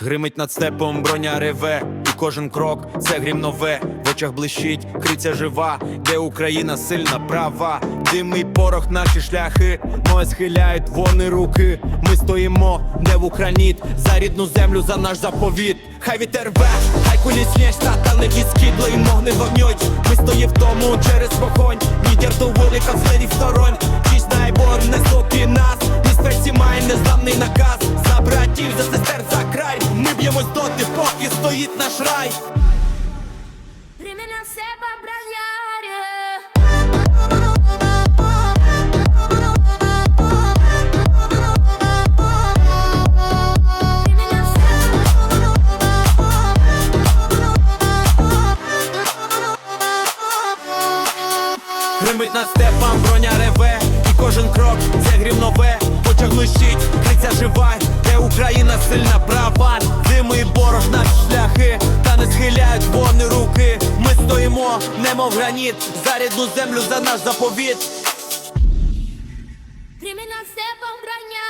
Гримить над степом броня реве, і кожен крок це грім нове. В очах блищить, криця жива, де Україна сильна, права. Дим і порох наші шляхи, ноги схиляють вони руки. Ми стоїмо, не в Україніт, за рідну землю, за наш заповіт. Хай вітер рве, хай кулі снєжта, та не підскидло і могни вогнють. Ми стоїм в тому через вогонь, Мідір до вулика злерів сторонь. Чість найбор не соки нас, і спеці має незламний наказ. За братів, за сестер, поки стоїть наш рай. Гримить над степом, броня реве, і кожен крок це грім нове. Очах блищить, криця жива, де Україна сильна, права. стоїмо, немов граніт, за рідну землю за наш заповіт. Кримінал степом брання.